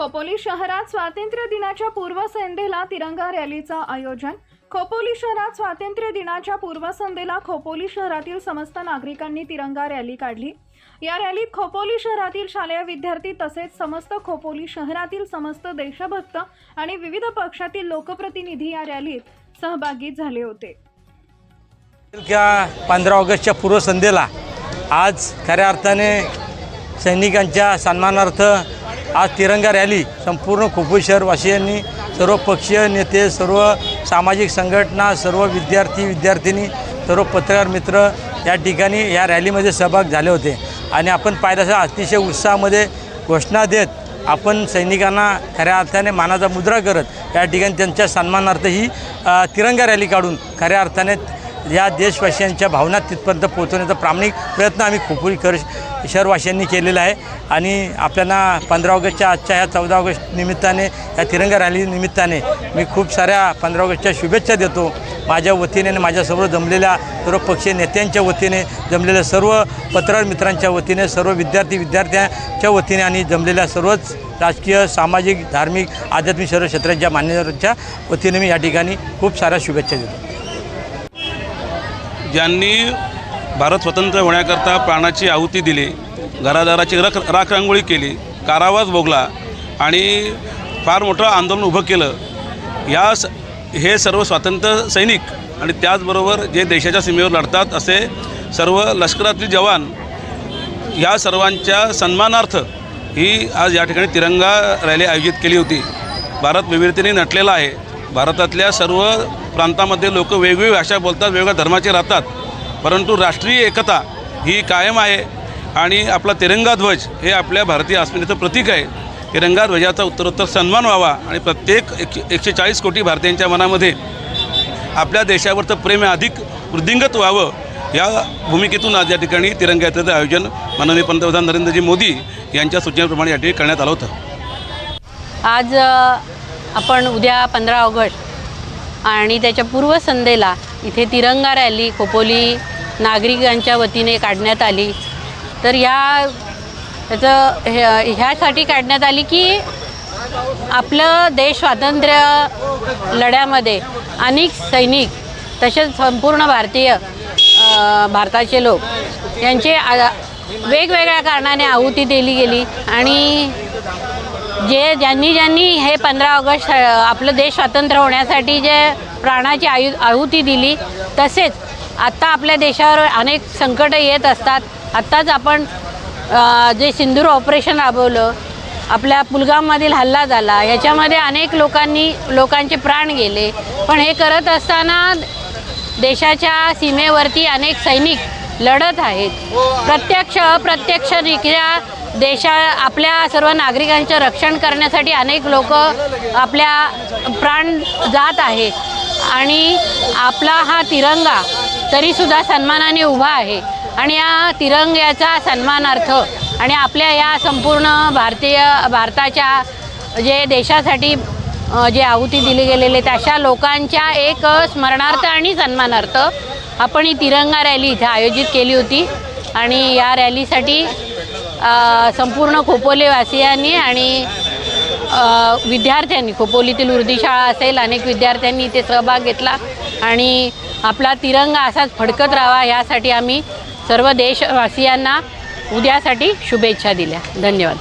खोपोली शहरात स्वातंत्र्य दिनाच्या पूर्वसंध्येला तिरंगा रॅलीचं आयोजन. खोपोली शहरात स्वातंत्र्य दिनाच्या पूर्वसंध्येला खोपोली शहरातील समस्त नागरिकांनी तिरंगा रॅली काढली. या रॅलीत खोपोली शहरातील शालेय विद्यार्थी तसेच समस्त खोपोली शहरातील समस्त देशभक्त आणि विविध पक्षातील लोकप्रतिनिधी या रॅलीत सहभागी झाले होते. पंधरा ऑगस्टच्या पूर्वसंध्येला आज खऱ्या अर्थाने सैनिकांच्या सन्मानार्थ आज तिरंगा रॅली संपूर्ण खोपोली शहरवासियांनी सर्व पक्षीय नेते सर्व सामाजिक संघटना सर्व विद्यार्थी विद्यार्थिनी सर्व पत्रकार मित्र या ठिकाणी या रॅलीमध्ये सहभाग झाले होते. आणि आपण पाहिलं अतिशय उत्साहामध्ये घोषणा देत आपण सैनिकांना खऱ्या अर्थाने मानाचा मुद्रा करत या ठिकाणी त्यांच्या सन्मानार्थ ही तिरंगा रॅली काढून खऱ्या अर्थाने या देशवासियांच्या भावना तिथपर्यंत पोहोचवण्याचा प्रामाणिक प्रयत्न आम्ही खोपुरी कर शहरवासियांनी केलेला आहे. आणि आपल्याला पंधरा ऑगस्टच्या आजच्या ह्या चौदा ऑगस्ट निमित्ताने या तिरंगा रॅली निमित्ताने मी खूप साऱ्या पंधरा ऑगस्टच्या शुभेच्छा देतो. माझ्या वतीने आणि माझ्या जमलेल्या सर्व पक्षीय नेत्यांच्या वतीने जमलेल्या सर्व पत्रकार मित्रांच्या वतीने सर्व विद्यार्थी विद्यार्थ्यांच्या वतीने आणि जमलेल्या सर्वच राजकीय सामाजिक धार्मिक आध्यात्मिक सर्व क्षेत्रांच्या मान्यवरांच्या वतीने मी या ठिकाणी खूप साऱ्या शुभेच्छा देतो. ज्यांनी भारत स्वतंत्र होण्याकरता प्राणाची आहुती दिली घरादाराची रख राखरांगोळी केली कारावास भोगला आणि फार मोठं आंदोलन उभं केलं या स हे सर्व स्वातंत्र्य सैनिक आणि त्याचबरोबर जे देशाच्या सीमेवर लढतात असे सर्व लष्करातील जवान या सर्वांच्या सन्मानार्थ ही आज या ठिकाणी तिरंगा रॅली आयोजित केली होती. भारत विविधतेने नटलेला आहे. भारतातल्या सर्व प्रांतामध्ये लोक वेगवेगळी भाषा बोलतात वेगवेगळ्या धर्माचे राहतात. परंतु राष्ट्रीय एकता ही कायम आहे आणि आपला तिरंगा ध्वज हे आपल्या भारतीय अस्मितेचं प्रतीक आहे. तिरंगा ध्वजाचा उत्तरोत्तर सन्मान व्हावा आणि प्रत्येक एकशे एकशे चाळीस कोटी भारतीयांच्या मनामध्ये आपल्या देशावरचं प्रेम अधिक वृद्धिंगत व्हावं या भूमिकेतून आज या ठिकाणी तिरंगा यात्रेचं आयोजन माननीय पंतप्रधान नरेंद्रजी मोदी यांच्या सूचनेप्रमाणे या ठिकाणी करण्यात आलं होतं. आज आपण उद्या पंधरा ऑगस्ट आणि त्याच्या पूर्वसंध्येला इथे तिरंगा रॅली खोपोली नागरिकांच्या वतीने काढण्यात आली. तर या त्याचं हे- ह्यासाठी काढण्यात आली की आपलं देश स्वातंत्र्य लढ्यामध्ये अनेक सैनिक तसेच संपूर्ण भारतीय भारताचे लोक यांचे आ- वेगवेगळ्या कारणाने आहुती दिली गेली आणि जे ज्यांनी ज्यांनी हे पंधरा ऑगस्ट आपलं देश स्वतंत्र होण्यासाठी जे प्राणाची आयु आहुती दिली तसेच आत्ता आपल्या देशावर अनेक संकटं येत असतात. आत्ताच आपण जे सिंदूर ऑपरेशन राबवलं आपल्या पुलगाममधील हल्ला झाला याच्यामध्ये अनेक लोकांनी लोकांचे प्राण गेले. पण हे करत असताना देशाच्या सीमेवरती अनेक सैनिक लढत आहेत. प्रत्यक्ष अप्रत्यक्षरित्या देशा आपल्या सर्व नागरिकांचं रक्षण करण्यासाठी अनेक लोक आपल्या प्राण जात आहे आणि आपला हा तिरंगा तरीसुद्धा सन्मानाने उभा आहे. आणि या तिरंग्याचा सन्मानार्थ आणि आपल्या या संपूर्ण भारतीय भारताच्या जे देशासाठी जे आहुती दिली गेलेले तशा लोकांच्या एक स्मरणार्थ आणि सन्मानार्थ आपण ही तिरंगा रॅली इथे आयोजित केली होती. आणि या रॅलीसाठी संपूर्ण खोपोलीवासियांनी आणि विद्यार्थ्यांनी खोपोलीतील उर्दी शाळा असेल अनेक विद्यार्थ्यांनी इथे सहभाग घेतला. आणि आपला तिरंगा असाच फडकत राहावा यासाठी आम्ही सर्व देशवासियांना उद्यासाठी शुभेच्छा दिल्या. धन्यवाद.